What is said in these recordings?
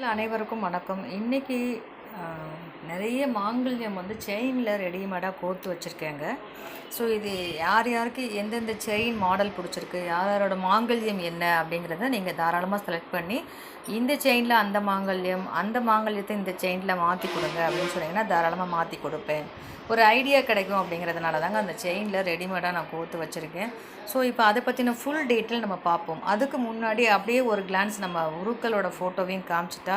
நேயர்கள் அனைவருக்கும் வணக்கம். இன்றைக்கி நிறைய மாங்கல்யம் வந்து செயினில் ரெடிமேடாக கோர்த்து வச்சுருக்கேங்க. ஸோ இது யார் யாருக்கு எந்தெந்த செயின் மாடல் பிடிச்சிருக்கு யார் யாரோட மாங்கல்யம் என்ன அப்படிங்கிறத நீங்கள் தாராளமாக செலக்ட் பண்ணி இந்த செயினில் அந்த மாங்கல்யம் அந்த மாங்கல்யத்தை இந்த செயினில் மாற்றி கொடுங்க அப்படின்னு சொன்னீங்கன்னா தாராளமாக மாற்றி கொடுப்பேன். ஒரு ஐடியா கிடைக்கும் அப்படிங்கிறதுனால தாங்க அந்த செயினில் ரெடிமேடாக நான் கோர்த்து வச்சுருக்கேன். ஸோ இப்போ அதை பற்றின ஃபுல் டீட்டெயில் நம்ம பார்ப்போம். அதுக்கு முன்னாடி அப்படியே ஒரு கிளான்ஸ் நம்ம உருக்களோட ஃபோட்டோவையும் காமிச்சிட்டா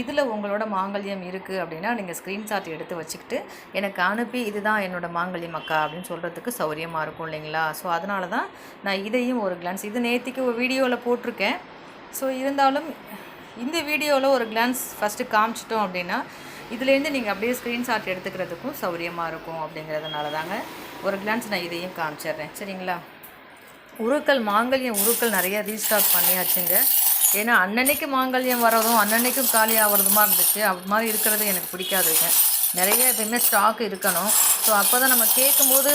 இதில் உங்களோட மாங்கல்யம் இருக்குது அப்படின்னா நீங்கள் ஸ்க்ரீன்ஷாட் எடுத்து வச்சுக்கிட்டு எனக்கு அனுப்பி இதுதான் என்னோட மாங்கல்யம் அக்கா அப்படின்னு சொல்கிறதுக்கு சௌரியமாக இருக்கும் இல்லைங்களா? ஸோ அதனால தான் நான் இதையும் ஒரு கிளான்ஸ் இது நேற்றுக்கு ஒரு வீடியோவில் போட்டிருக்கேன். ஸோ இருந்தாலும் இந்த வீடியோவில் ஒரு கிளான்ஸ் ஃபஸ்ட்டு காமிச்சிட்டோம் அப்படின்னா இதுலேருந்து நீங்கள் அப்படியே ஸ்க்ரீன்ஷாட் எடுத்துக்கிறதுக்கும் சௌரியமாக இருக்கும் அப்படிங்கிறதுனால தாங்க ஒரு கிளான்ஸ் நான் இதையும் காமிச்சிடுறேன். சரிங்களா? உருக்கள் மாங்கல்யம் உருக்கள் நிறைய ரீஸ்டாக் பண்ணியாச்சுங்க. ஏன்னா அன்னன்னைக்கு மாங்கல்யம் வரதும் அன்னன்னைக்கும் காலி ஆகிறதுமா இருந்துச்சு. அது மாதிரி இருக்கிறது எனக்கு பிடிக்காதுங்க. நிறைய எப்பயுமே ஸ்டாக் இருக்கணும். ஸோ அப்போ தான் நம்ம கேட்கும்போது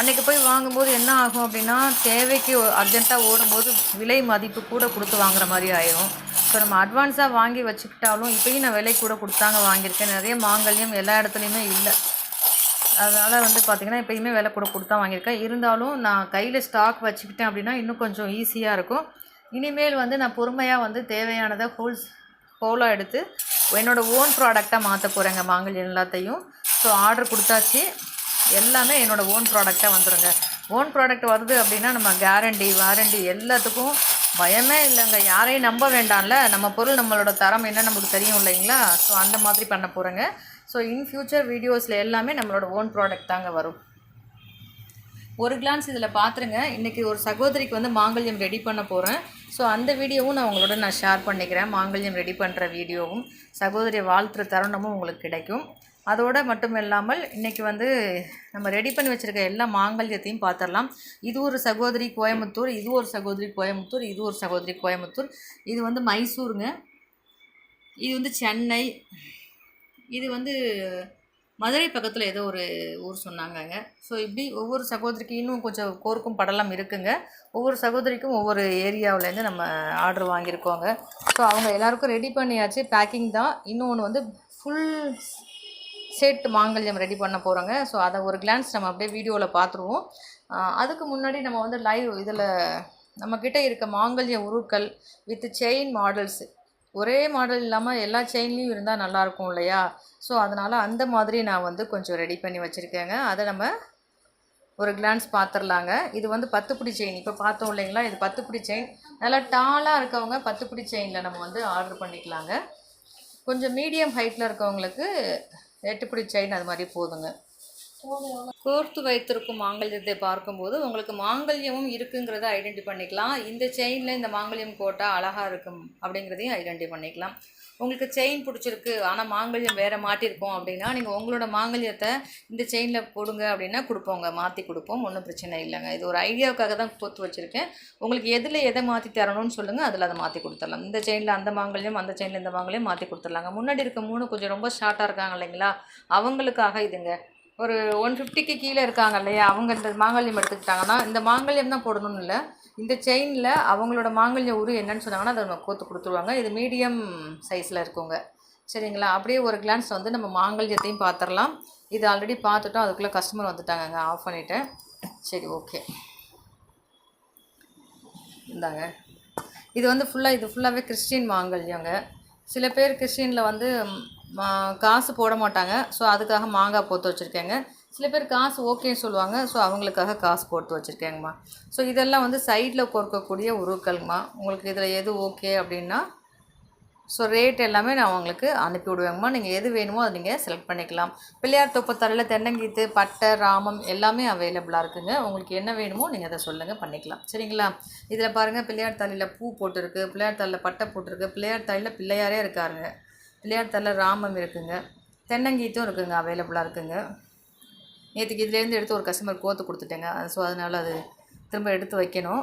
அன்றைக்கி போய் வாங்கும்போது என்ன ஆகும் அப்படின்னா தேவைக்கு அர்ஜென்ட்டாக ஓடும்போது விலை மதிப்பு கூட கொடுத்து வாங்குற மாதிரி ஆயிடும் ஸோ நம்ம அட்வான்ஸாக வாங்கி வச்சுக்கிட்டாலும் இப்போயும் நான் விலை கூட கொடுத்தாங்க வாங்கியிருக்கேன். நிறைய மாங்கல்யம் எல்லா இடத்துலையுமே இல்லை. அதனால் வந்து பார்த்திங்கன்னா எப்பயுமே விலை கூட கொடுத்தா வாங்கியிருக்கேன். இருந்தாலும் நான் கையில் ஸ்டாக் வச்சுக்கிட்டேன் அப்படின்னா இன்னும் கொஞ்சம் ஈஸியாக இருக்கும். இனிமேல் வந்து நான் பொறுமையாக வந்து தேவையானதை ஹோல்ஸ் ஹோலாக எடுத்து என்னோடய ஓன் ப்ராடக்டாக மாற்ற போகிறேங்க மாங்கல்யம் எல்லாத்தையும். ஸோ ஆர்டர் கொடுத்தாச்சு. எல்லாமே என்னோடய ஓன் ப்ராடக்டாக வந்துடுங்க ஓன் ப்ராடக்ட் வருது அப்படின்னா நம்ம கேரண்டி வாரண்டி எல்லாத்துக்கும் பயமே இல்லைங்க. யாரையும் நம்ப வேண்டாம்ல. நம்ம பொருள் நம்மளோட தரம் என்ன நமக்கு தெரியும் இல்லைங்களா? ஸோ அந்த மாதிரி பண்ண போகிறேங்க ஸோ இன் ஃப்யூச்சர் வீடியோஸில் எல்லாமே நம்மளோட ஓன் ப்ராடக்ட் தாங்க வரும். ஒரு கிளான்ஸ் இதில் பார்த்துருங்க இன்றைக்கி ஒரு சகோதரிக்கு வந்து மாங்கல்யம் ரெடி பண்ண போகிறேன் ஸோ அந்த வீடியோவும் நான் உங்களோட நான் ஷேர் பண்ணிக்கிறேன். மாங்கல்யம் ரெடி பண்ணுற வீடியோவும். சகோதரியை வாழ்த்துற தருணமும் உங்களுக்கு கிடைக்கும். அதோடு மட்டும் இல்லாமல் இன்றைக்கி வந்து நம்ம ரெடி பண்ணி வச்சுருக்க எல்லா மாங்கல்யத்தையும் பார்த்துடலாம் இது ஒரு சகோதரி கோயம்புத்தூர் இது ஒரு சகோதரி கோயம்புத்தூர் இது ஒரு சகோதரி கோயம்புத்தூர். இது வந்து மைசூருங்க. இது வந்து சென்னை. இது வந்து மதுரை பக்கத்தில் ஏதோ ஒரு ஊர் சொன்னாங்கங்க. ஸோ இப்படி ஒவ்வொரு சகோதரிக்கும் இன்னும் கொஞ்சம் கோர்க்கும் படலம் இருக்குங்க. ஒவ்வொரு சகோதரிக்கும் ஒவ்வொரு ஏரியாவிலேருந்து நம்ம ஆர்டர் வாங்கியிருக்கோங்க. ஸோ அவங்க எல்லாருக்கும் ரெடி பண்ணியாச்சு. பேக்கிங் தான். இன்னொன்று வந்து ஃபுல் செட் மாங்கல்யம் ரெடி பண்ண போகிறோங்க ஸோ அதை ஒரு கிளான்ஸ் நம்ம அப்படியே வீடியோவில் பார்த்துருவோம். அதுக்கு முன்னாடி நம்ம வந்து லைவ் இதில் நம்மக்கிட்ட இருக்க மாங்கல்ய உருக்கள் வித் செயின் மாடல்ஸ் ஒரே மாடல் இல்லாமல் எல்லா செயின்லேயும் இருந்தால் நல்லாயிருக்கும் இல்லையா? ஸோ அதனால் அந்த மாதிரி நான் வந்து கொஞ்சம் ரெடி பண்ணி வச்சுருக்கேங்க. அதை நம்ம ஒரு கிளான்ஸ் பார்த்துடலாங்க இது வந்து பத்துப்பிடி செயின் இப்போ பார்த்தோம் இல்லைங்களா? இது பத்துப்பிடி செயின் நல்லா டாலாக இருக்கவங்க பத்துப்பிடி செயினில் நம்ம வந்து ஆர்டர் பண்ணிக்கலாங்க. கொஞ்சம் மீடியம் ஹைட்டில் இருக்கவங்களுக்கு எட்டுப்பிடி செயின் அது மாதிரி போதுங்க. கோர்த்து வைத்திருக்கும் மாங்கல்யத்தை பார்க்கும்போது உங்களுக்கு மாங்கல்யமும் இருக்குங்கிறத ஐடென்டி பண்ணிக்கலாம். இந்த செயினில் இந்த மாங்கல்யம் கோட்டா அழகாக இருக்கும் அப்படிங்கிறதையும் ஐடென்டி பண்ணிக்கலாம். உங்களுக்கு செயின் பிடிச்சிருக்கு ஆனால் மாங்கல்யம் வேறு மாட்டியிருக்கோம் அப்படின்னா நீங்கள் உங்களோட மாங்கல்யத்தை இந்த செயினில் போடுங்க அப்படின்னா கொடுப்போங்க மாற்றி கொடுப்போம் ஒன்றும் பிரச்சனை இல்லைங்க. இது ஒரு ஐடியாவுக்காக தான் கோர்த்து வச்சுருக்கேன். உங்களுக்கு எதில் எதை மாற்றி தரணும்னு சொல்லுங்கள் அதில் அதை மாற்றி கொடுத்துடலாம். இந்த செயினில் அந்த மாங்கல்யம் அந்த செயினில் இந்த மாங்கல்யம் மாற்றி கொடுத்துடலாங்க. முன்னாடி இருக்க மூணு கொஞ்சம் ரொம்ப ஷார்ட்டாக இருக்காங்க இல்லைங்களா? அவங்களுக்காக இதுங்க. ஒரு ஒன் ஃபிஃப்டிக்கு கீழே இருக்காங்க இல்லையா? அவங்க இந்த மாங்கல்யம் எடுத்துக்கிட்டாங்கன்னா இந்த மாங்கல்யம் தான் போடணும்னு இல்லை. இந்த செயினில் அவங்களோட மாங்கல்ய உரு என்னன்னு சொன்னாங்கன்னா அதை நம்ம கோத்து கொடுத்துருவாங்க. இது மீடியம் சைஸில் இருக்குங்க சரிங்களா? அப்படியே ஒரு கிளான்ஸ் வந்து நம்ம மாங்கல்யத்தையும் பார்த்துடலாம் இது ஆல்ரெடி பார்த்துட்டோம் அதுக்குள்ளே கஸ்டமர் வந்துட்டாங்கங்க ஆஃப் பண்ணிவிட்டேன் சரி ஓகே இந்தாங்க. இது வந்து ஃபுல்லாக இது ஃபுல்லாகவே கிறிஸ்டின் மாங்கல்யங்க. சில பேர் கிறிஸ்டினில் வந்து மா காசு போட மாட்டாங்க. ஸோ அதுக்காக மாங்காய் போத்து வச்சுருக்கேங்க. சில பேர் காசு ஓகேன்னு சொல்லுவாங்க. ஸோ அவங்களுக்காக காசு போட்டு வச்சுருக்கேங்கம்மா. ஸோ இதெல்லாம் வந்து சைடில் பொறுக்கக்கூடிய உருக்கள்மா உங்களுக்கு இதில் எது ஓகே அப்படின்னா ஸோ ரேட் எல்லாமே நான் உங்களுக்கு அனுப்பி விடுவேங்கம்மா. நீங்கள் எது வேணுமோ அதை நீங்கள் செலக்ட் பண்ணிக்கலாம். பிள்ளையார் தொப்பத்தரையில் தென்னங்கீத்து பட்டை ராமம் எல்லாமே அவைலபிளாக இருக்குங்க. உங்களுக்கு என்ன வேணுமோ நீங்கள் அதை சொல்லுங்கள் பண்ணிக்கலாம். சரிங்களா? இதில் பாருங்கள் பிள்ளையார் தலையில் பூ போட்டிருக்கு பிள்ளையார் தலையில் பட்டை போட்டிருக்கு பிள்ளையார் தலையில் பிள்ளையாரே இருக்காருங்க. பிள்ளையார் தலையில் ராமம் இருக்குங்க. தென்னங்கீத்தும் இருக்குங்க அவைலபிளாக இருக்குங்க. நேற்றுக்கு இதுலேருந்து எடுத்து ஒரு கஸ்டமர் கோத்து கொடுத்துட்டேங்க. ஸோ அதனால் அது திரும்ப எடுத்து வைக்கணும்.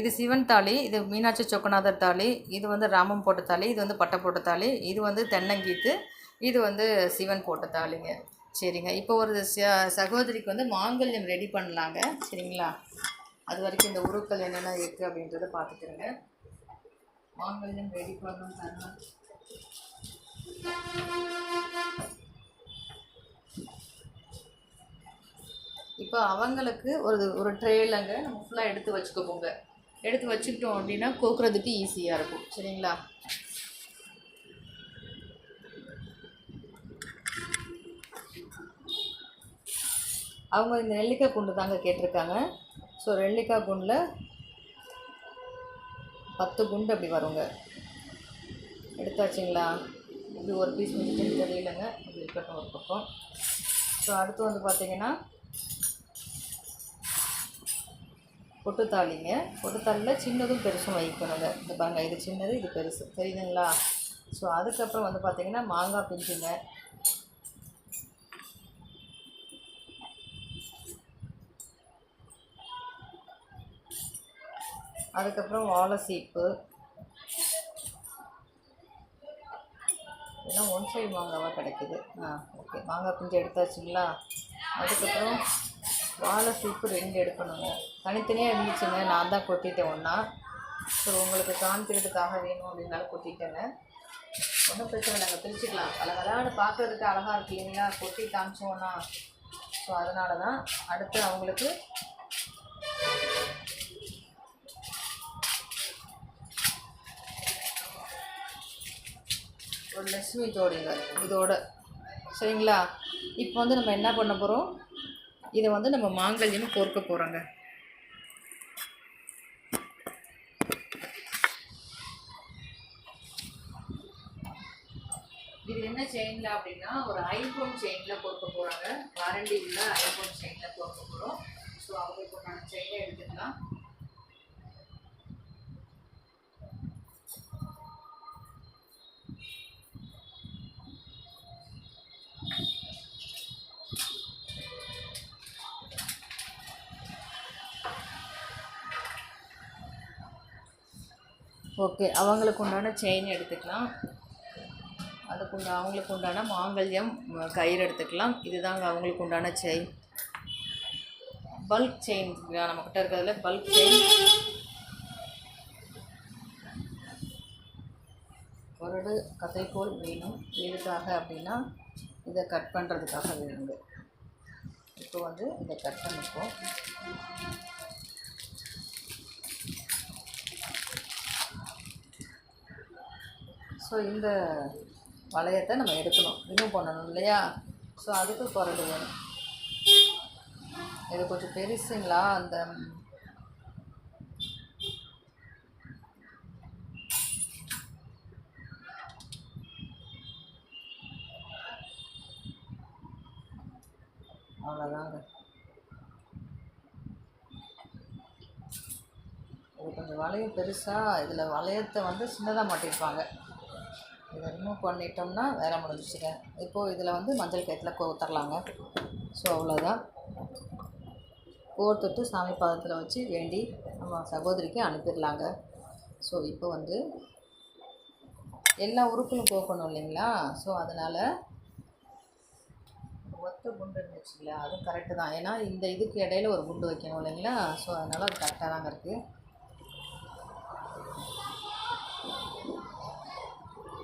இது சிவன் தாலி இது மீனாட்சி சொக்கநாதர் தாலி இது வந்து ராமம் போட்ட தாலி இது வந்து பட்டை போட்ட தாலி இது வந்து தென்னங்கீத்து இது வந்து சிவன் போட்ட தாலிங்க. சரிங்க. இப்போ ஒரு சகோதரிக்கு வந்து மாங்கல்யம் ரெடி பண்ணலாங்க. சரிங்களா? அது வரைக்கும் இந்த உருக்கள் என்னென்ன இருக்குது அப்படின்றத பார்த்துக்கிறேங்க. மாங்கல்யம் ரெடி பண்ணணும். தரணும் இப்போ அவங்களுக்கு ஒரு ஒரு ட்ரேலங்க நம்ம ஃபுல்லாக எடுத்து வச்சுக்கோங்க. எடுத்து வச்சுக்கிட்டோம் அப்படின்னா கோக்குறதுக்கு ஈஸியாக இருக்கும். சரிங்களா? அவங்க இந்த நெல்லிக்காய் குண்டு தாங்க கேட்டிருக்காங்க. ஸோ நெல்லிக்காய் குண்டில் பத்து குண்டு அப்படி வருங்க. எடுத்தாச்சுங்களா? இது ஒரு பீஸ் மிச்சம் தெரியலங்க அப்படி இருக்கட்டும் ஒரு பக்கம். ஸோ அடுத்து வந்து பார்த்தீங்கன்னா பொட்டுத்தாளிங்க பொட்டுத்தாளியில் சின்னதும் பெருசும் வைக்கணுங்க. இந்த பாருங்க இது சின்னது இது பெருசு. தெரியுதுங்களா? ஸோ அதுக்கப்புறம் வந்து பார்த்திங்கன்னா மாங்காய் பிஞ்சுங்க. அதுக்கப்புறம் வாழை சீப்பு இதெல்லாம் ஒன் சைடு மாங்காவாக கிடைக்குது. ஆ ஓகே மாங்காய் பிஞ்சு எடுத்தாச்சுங்களா? அதுக்கப்புறம் வாழை சீப்பு ரெண்டு எடுக்கணுங்க. தனித்தனியாக இருந்துச்சுங்க. நான் தான் கொட்டிட்டேன் ஒன்றா ஸோ உங்களுக்கு காமிக்கிறதுக்காக வேணும் அப்படின்னாலும் கொட்டிட்டேங்க. ஒன்றும் பிரச்சனை நாங்கள் பிரிச்சுக்கலாம். அழகழகான பார்க்குறதுக்கு அழகாக இருக்கு இல்லைங்களா? கொட்டி காமிச்சோன்னா ஸோ அதனால தான் அடுத்து அவங்களுக்கு ஒரு லட்சுமி ஜோடிங்க இதோட. சரிங்களா? இப்போ வந்து நம்ம என்ன பண்ண போகிறோம் இதை வந்து நம்ம மாங்கல்யம் கோர்க்க போகிறோங்க என்ன செயினில் அப்படின்னா ஒரு ஐபோன் செயினில் பொறுக்க போகிறாங்க வாரண்டி உள்ள ஐபோன் செயினில் கோர்க்க போகிறோம் ஸோ அவங்களுக்கு உண்டான செயினை எடுத்துக்கலாம். ஓகே அவங்களுக்கு உண்டான செயின் எடுத்துக்கலாம். அதுக்கு உண்டா அவங்களுக்கு உண்டான மாங்கல்யம் கயிறு எடுத்துக்கலாம். இதுதாங்க அவங்களுக்கு உண்டான செயின் பல்க் செயின் நம்மக்கிட்ட இருக்கிறதுல பல்க் செயின் கொரடு கத்தைக்கோல் வேணும். எதுக்காக அப்படின்னா இதை கட் பண்ணுறதுக்காக வேணுங்க. இப்போ வந்து இதை கட் பண்ணிப்போம் ஸோ இந்த வளையத்தை நம்ம எடுக்கணும். ரிமூவ் பண்ணணும் இல்லையா? ஸோ அதுக்கு குரடு வேணும். இது கொஞ்சம் பெருசுங்களா? அந்த அவ்வளோதாங்க இது கொஞ்சம் வளையம் பெருசாக இதில் வளையத்தை வந்து சின்னதாக மாட்டியிருப்பாங்க. இதை ரிமூவ் பண்ணிட்டோம்னா வேலை முடிஞ்சிச்சுங்க இப்போது இதில் வந்து மஞ்சள் கயிற்றுல கோத்தரலாங்க ஸோ அவ்வளோதான் கோர்த்துட்டு சாமி பாதத்தில் வச்சு வேண்டி நம்ம சகோதரிக்கு அனுப்பிடலாங்க ஸோ இப்போ வந்து எல்லா உறுப்புகளும் கோக்கணும் இல்லைங்களா? ஸோ அதனால் ஒத்த குண்டு இருந்துச்சுங்களா? அதுவும் கரெக்டு தான். ஏன்னா இந்த இதுக்கு இடையில ஒரு குண்டு வைக்கணும் இல்லைங்களா? ஸோ அதனால் அது கரெக்டாக தாங்க இருக்குது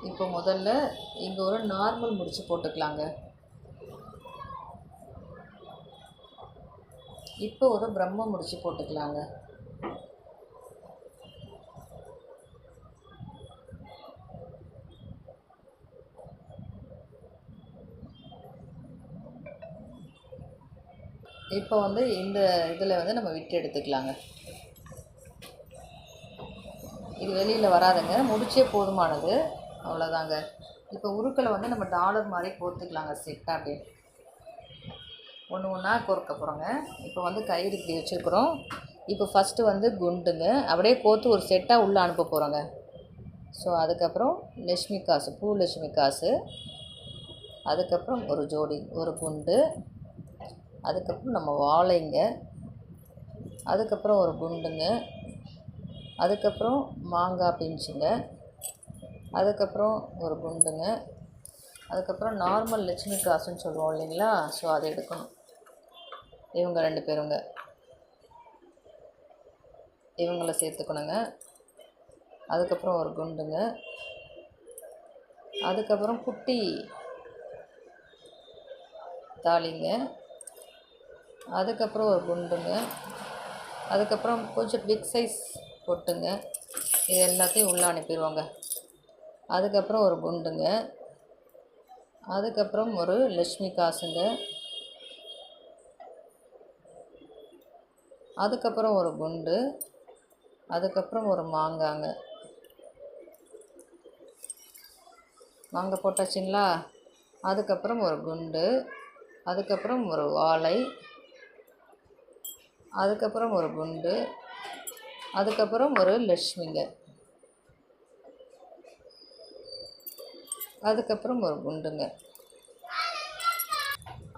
இப்போ முதல்ல இங்கே ஒரு நார்மல் முடிச்சு போட்டுக்கலாங்க. இப்போ ஒரு பிரம்ம முடிச்சு போட்டுக்கலாங்க. இப்போ வந்து இந்த இதில் வந்து நம்ம விட்டு எடுத்துக்கலாங்க. இது வெளியில் வராதுங்க. முடிச்சே போதுமானது. அவ்வளோதாங்க இப்போ உருக்களை வந்து நம்ம டாலர் மாதிரி கோர்த்துக்கலாங்க செட்டாக அப்படியே ஒன்று ஒன்றா கோர்க்க போகிறோங்க இப்போ வந்து கயிறு இப்படி வச்சுருக்குறோம். இப்போ ஃபஸ்ட்டு வந்து குண்டுங்க. அப்படியே கோர்த்து ஒரு செட்டாக உள்ளே அனுப்ப போகிறோங்க ஸோ அதுக்கப்புறம் லட்சுமி காசு பூ லட்சுமி காசு. அதுக்கப்புறம் ஒரு ஜோடி ஒரு குண்டு. அதுக்கப்புறம் நம்ம வாழைங்க. அதுக்கப்புறம் ஒரு குண்டுங்க. அதுக்கப்புறம் மாங்காய் பிஞ்சுங்க அதுக்கப்புறம் ஒரு குண்டுங்க. அதுக்கப்புறம் நார்மல் லட்சுமி காசுன்னு சொல்லுவோம் இல்லைங்களா? ஸோ அதை எடுக்கணும். இவங்க ரெண்டு பேருங்க. இவங்கள சேர்த்துக்கணுங்க. அதுக்கப்புறம் ஒரு குண்டுங்க. அதுக்கப்புறம் குட்டி தாலிங்க. அதுக்கப்புறம் ஒரு குண்டுங்க. அதுக்கப்புறம் கொஞ்சம் பிக் சைஸ் பொட்டுங்க. இது எல்லாத்தையும் உள்ளே அனுப்பிடுவாங்க. அதுக்கப்புறம் ஒரு குண்டுங்க. அதுக்கப்புறம் ஒரு லக்ஷ்மி காசுங்க. அதுக்கப்புறம் ஒரு குண்டு. அதுக்கப்புறம் ஒரு மாங்காங்க. மாங்காய் போட்டாச்சுங்களா? அதுக்கப்புறம் ஒரு குண்டு. அதுக்கப்புறம் ஒரு வாழை. அதுக்கப்புறம் ஒரு குண்டு. அதுக்கப்புறம் ஒரு லட்சுமிங்க. அதுக்கப்புறம் ஒரு குண்டுங்க.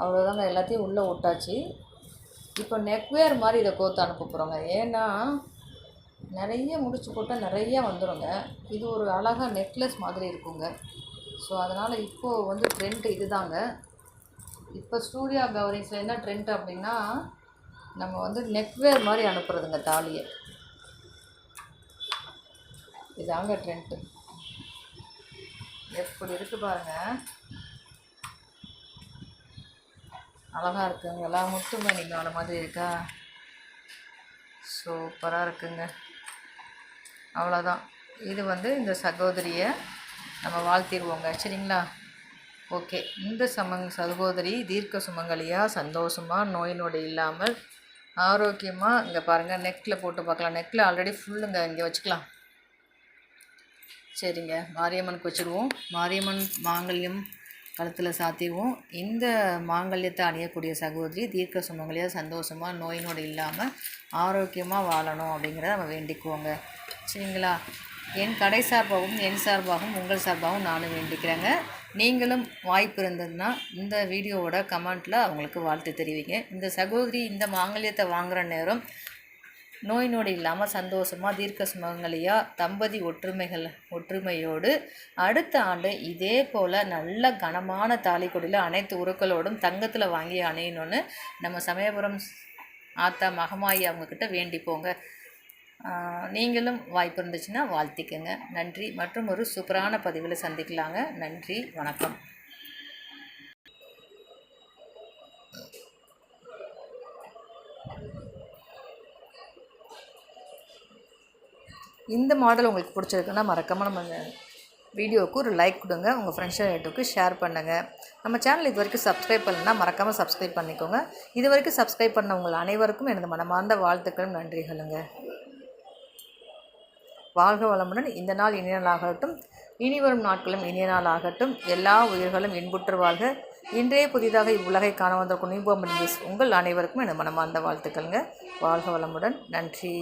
அவ்வளோதாங்க எல்லாத்தையும் உள்ளே விட்டாச்சு. இப்போ நெக்வேர் மாதிரி இதை கோத்து அனுப்ப போகிறோங்க ஏன்னா நிறைய முடிச்சு போட்டால் நிறைய வந்துடுங்க இது ஒரு அழகாக நெக்லஸ் மாதிரி இருக்குங்க. ஸோ அதனால் இப்போது வந்து ட்ரெண்ட் இதுதாங்க. இப்போ ஸ்டூடியோ கவரிங்ஸில் என்ன ட்ரெண்ட் அப்படின்னா நம்ம வந்து நெக்வேர் மாதிரி அனுப்புறதுங்க தாலியை. இதாங்க ட்ரெண்ட்டு எப்படி இருக்கு பாருங்க. அழகா இருக்குங்களா முத்துமணி மேலே மாதிரி இருக்கா? சூப்பராக இருக்குங்க. அவ்வளோதான் இது வந்து இந்த சகோதரியை நம்ம வாழ்த்திடுவோங்க. சரிங்களா? ஓகே. இந்த சமங் சகோதரி தீர்க்க சுமங்கலியாக சந்தோஷமாக நோய் நொடி இல்லாமல் ஆரோக்கியமாக இங்கே பாருங்கள் நெக்கில் போட்டு பார்க்கலாம். நெக்கில் ஆல்ரெடி ஃபுல்லுங்க இங்கே வச்சுக்கலாம். சரிங்க. மாரியம்மனுக்கு வச்சுருவோம் மாரியம்மன் மாங்கல்யம் கழுத்தில் சாத்திடுவோம். இந்த மாங்கல்யத்தை அணியக்கூடிய சகோதரி தீர்க்க சுமங்கலியாக சந்தோஷமாக நோய் நொடி இல்லாமல் ஆரோக்கியமாக வாழணும் அப்படிங்கிறத நம்ம வேண்டிக்குவோங்க. சரிங்களா? என் கடை சார்பாகவும் என் சார்பாகவும் உங்கள் சார்பாகவும் நானும் வேண்டிக்கிறேங்க. நீங்களும் வாய்ப்பு இருந்ததுன்னா இந்த வீடியோவோட கமெண்ட்டில் அவங்களுக்கு வாழ்த்து தெரிவிங்க. இந்த சகோதரி இந்த மாங்கல்யத்தை வாங்குகிற நேரம் நோய் நொடி இல்லாமல் சந்தோஷமாக தீர்க்க சுமங்கலியாக தம்பதி ஒற்றுமைகள் ஒற்றுமையோடு அடுத்த ஆண்டு இதே போல் நல்ல கனமான தாலிக்கொடியில் அனைத்து உருக்களோடும் தங்கத்தில் வாங்கி அணையணும்னு நம்ம சமயபுரம் ஆத்தா மகமாயி அவங்கக்கிட்ட வேண்டிப்போங்க. நீங்களும் வாய்ப்பு இருந்துச்சுன்னா வாழ்த்திக்கங்க. நன்றி. மற்றும் ஒரு சூப்பரான பதிவில் சந்திக்கலாங்க. நன்றி. வணக்கம். இந்த மாடல் உங்களுக்கு பிடிச்சிருக்குன்னா மறக்காமல் நம்ம வீடியோவுக்கு ஒரு லைக் கொடுங்க. உங்கள் ஃப்ரெண்ட்ஸ் ரிலேட்டிவ்க்கு ஷேர் பண்ணுங்கள் நம்ம சேனல் இது வரைக்கும் சப்ஸ்கிரைப் பண்ணலன்னா மறக்காமல் சப்ஸ்கிரைப் பண்ணிக்கோங்க. இது வரைக்கும் சப்ஸ்கிரைப் பண்ண உங்கள் அனைவருக்கும் எனது மனமார்ந்த வாழ்த்துக்களும் நன்றிகளுங்க. வாழ்க வளமுடன். இந்த நாள் இனிய நாளாகட்டும் இனி வரும் நாட்களும் இனிய நாளாகட்டும் எல்லா உயிர்களும் இன்புற்று வாழ்க. இன்றே புதிதாக இவ்வுலகை காண வந்த குனிபோமன் உங்கள் அனைவருக்கும் எனது மனமார்ந்த வாழ்த்துக்கள்ங்க. வாழ்க வளமுடன். நன்றி.